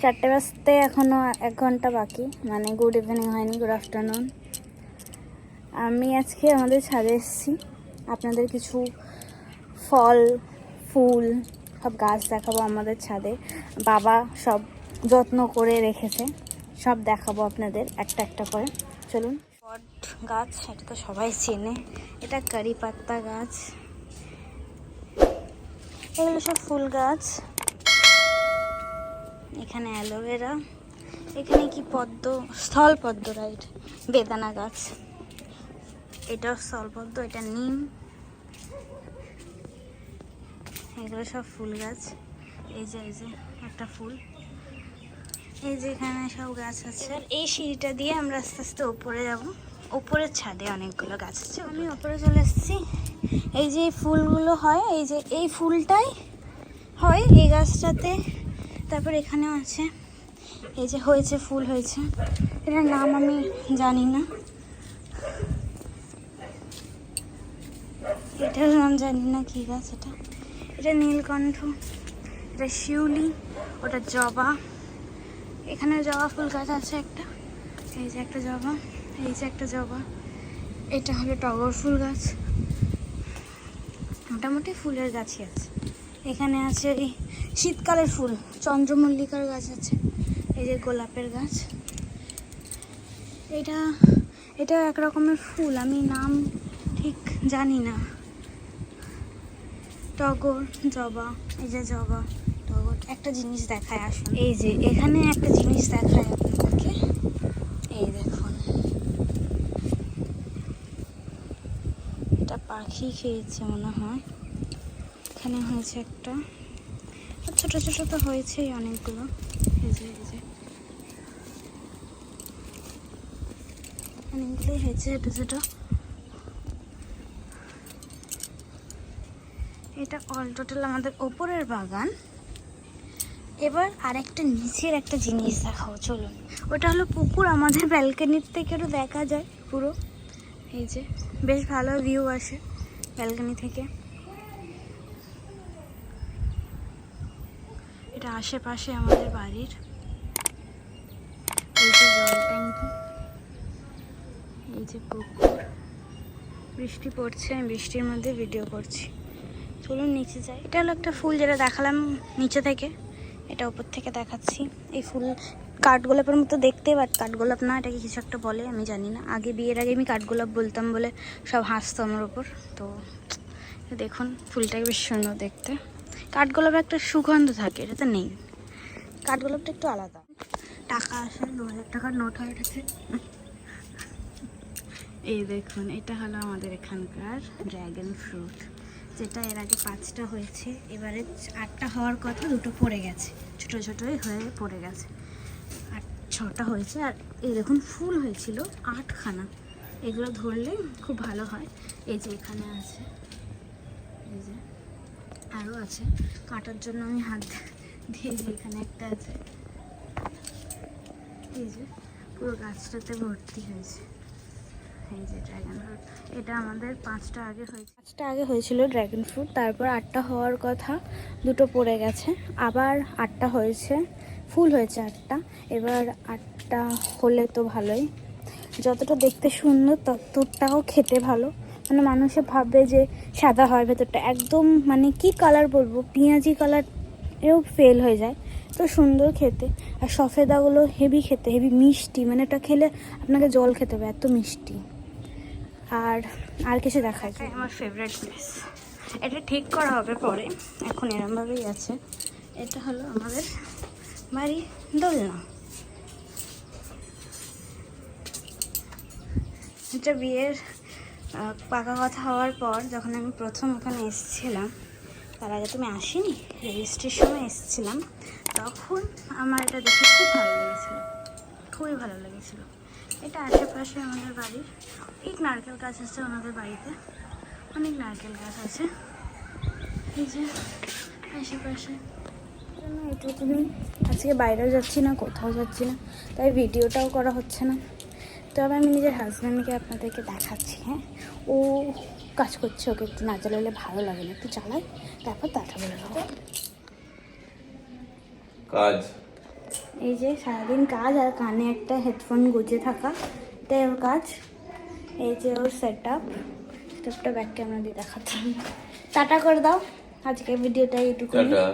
চারটে বাজতে এখনও এক ঘণ্টা বাকি। মানে গুড ইভিনিং হয়নি গুড আফটারনুন আমি আজকে আমাদের ছাদে এসেছি। আপনাদের কিছু ফল, ফুল, সব গাছ দেখাবো আমাদের ছাদে। বাবা সব যত্ন করে রেখেছে। সব দেখাবো আপনাদের একটা একটা করে। চলুন। বট গাছ, এটা তো সবাই চেনে। এটা কারি পাত্তা গাছ। এগুলো সব ফুল গাছ। এখানে অ্যালোভেরা। এখানে কি পদ্ম? স্থল পদ্ম রাইট বেদানা গাছ। এটাও স্থলপদ্ম এটা নিম। এগুলো সব ফুল গাছ। এই যে এই যে, একটা ফুল। এই যে এখানে সব গাছ আছে। আর এই সিঁড়িটা দিয়ে আমরা আস্তে আস্তে ওপরে যাব। ওপরের ছাদে অনেকগুলো গাছ আছে। আমি ওপরে চলে এসেছি। এই যে ফুলগুলো হয়, এই যে এই ফুলটাই হয় এই গাছটাতে। তারপর এখানেও আছে। এই যে হয়েছে, ফুল হয়েছে। এটার নাম আমি জানি না। এটার নাম জানি না কি গাছ এটা। এটা নীলকণ্ঠ, এটা শিউলি, ওটা জবা। এখানে জবা ফুল গাছ আছে একটা। এই যে একটা জবা, এই যে একটা জবা। এটা হলো টগর ফুল গাছ। মোটামুটি ফুলের গাছই আছে। এখানে আছে এই শীতকালের ফুল, চন্দ্রমল্লিকার গাছ আছে, এই যে গোলাপের গাছ। এটা এটা এক রকমের ফুল, আমি নাম ঠিক জানি না। টগর, জবা, এই যে জবা, টগর, একটা জিনিস দেখায় আসুন এই যে, এখানে একটা জিনিস দেখায় আপনাদেরকে, এই দেখুন। এটা পাখি খেয়েছে মনে হয়। এখানে হয়েছে একটা। ছোট ছোট তো হয়েছেই অনেকগুলো। অনেকগুলোই হয়েছে ছোট ছোট। এটা অল টোটাল আমাদের ওপরের বাগান। এবার আরেকটা নিচের একটা জিনিস দেখাও, চলুন। ওটা হলো পুকুর, আমাদের ব্যালকনির থেকে ওটা দেখা যায় পুরো। এই যে, বেশ ভালো ভিউ আসে ব্যালকনি থেকে। এটা আশেপাশে আমাদের বাড়ির। এই যে জল ট্যাঙ্কি। এই যে পুকুর। বৃষ্টি পড়ছে, আমি বৃষ্টির মধ্যে ভিডিও করছি। চলুন নিচে যাই। এটা হলো একটা ফুল যেটা দেখালাম নিচে থেকে। এটা উপর থেকে দেখাচ্ছি। এই ফুল কাঠগোলাপের মতো দেখতে বাট কাঠগোলাপ না, এটাকে কিছু একটা বলে, আমি জানি না। আগে বিয়ের আগে আমি কাঠগোলাপ বলতাম বলে সব হাসতো আমার ওপর তো, দেখুন, ফুলটাকে বেশ সুন্দর দেখতে। কাঠগোলাপের একটা সুগন্ধ থাকে এটা তো নেই। কাঠগোলাপটা একটু আলাদা। টাকা আসে দু হাজার টাকার নোট হয়ে গেছে। এই দেখুন এটা হলো আমাদের এখানকার ড্র্যাগন ফ্রুট যেটা এর আগে পাঁচটা হয়েছে। এবারে আটটা হওয়ার কথা দুটো পড়ে গেছে। ছোট ছোটই হয়ে পড়ে গেছে। আর ছটা হয়েছে আর এই দেখুন ফুল হয়েছিল আটখানা। এগুলো ধরলে খুব ভালো হয়। এই যে এখানে আছে। এই যে আরও আছে। কাটার জন্য আমি হাত দিয়ে যে এখানে একটা আছে। এই যে, পুরো গাছটাতে ভর্তি হয়েছে। এই যে ড্রাগন ফ্রুট এটা আমাদের পাঁচটা আগে হয়েছে। পাঁচটা আগে হয়েছিল ড্রাগন ফ্রুট তারপর আটটা হওয়ার কথা, দুটো পড়ে গেছে। আবার আটটা হয়েছে ফুল হয়েছে আটটা। এবার আটটা হলে তো ভালোই। যতটা দেখতে সুন্দর, ততটাও খেতে ভালো। মানে মানুষে ভাববে যে সাদা হয় ভেতরটা। একদম মানে কি কালার বলব? পেঁয়াজি কালার এও ফেল হয়ে যায়। তো সুন্দর খেতে। আর সফেদাগুলো হেভি খেতে হেভি মিষ্টি। মানে এটা খেলে আপনাকে জল খেতে হবে, এত মিষ্টি। আর আর কিছু দেখা যায় আমার ফেভারিট প্লেস এটা ঠিক করা হবে পরে। এখন এরমভাবেই আছে। এটা হলো আমাদের বাড়ি দোলনা। এটা বিয়ের পাকা কথা হওয়ার পর যখন আমি প্রথম ওখানে এসেছিলাম, তার আগে তুমি আসিনি? রেজিস্ট্রির সময় এসেছিলাম, তখন আমার এটা দেখে খুব ভালো লেগেছিলো। খুবই ভালো লেগেছিলো। এটা আশেপাশে আমাদের বাড়ির ঠিক নারকেল গাছ আছে আমাদের বাড়িতে। অনেক নারকেল গাছ আছে। এই যে, আশেপাশে। এটুকুনি আজকে বাইরেও যাচ্ছি না, কোথাও যাচ্ছি না, তাই ভিডিওটাও করা হচ্ছে না। তবে আমি নিজের হাজব্যান্ডকে আপনাদেরকে দেখাচ্ছি হ্যাঁ? ও কাজ করছে ওকে একটু না চালালে ভালো লাগে না। একটু চালাই তারপর তাটা বলে দেবো কাজ? এই যে সারাদিন কাজ আর কানে একটা হেডফোন গুজে থাকা এটাই ওর কাজ। এই যে ওর সেট আপ সেটআপটা ব্যাক ক্যামেরা দিয়ে হবে টাটা করে দাও আজকে ভিডিওটা এইটুকু টাটা।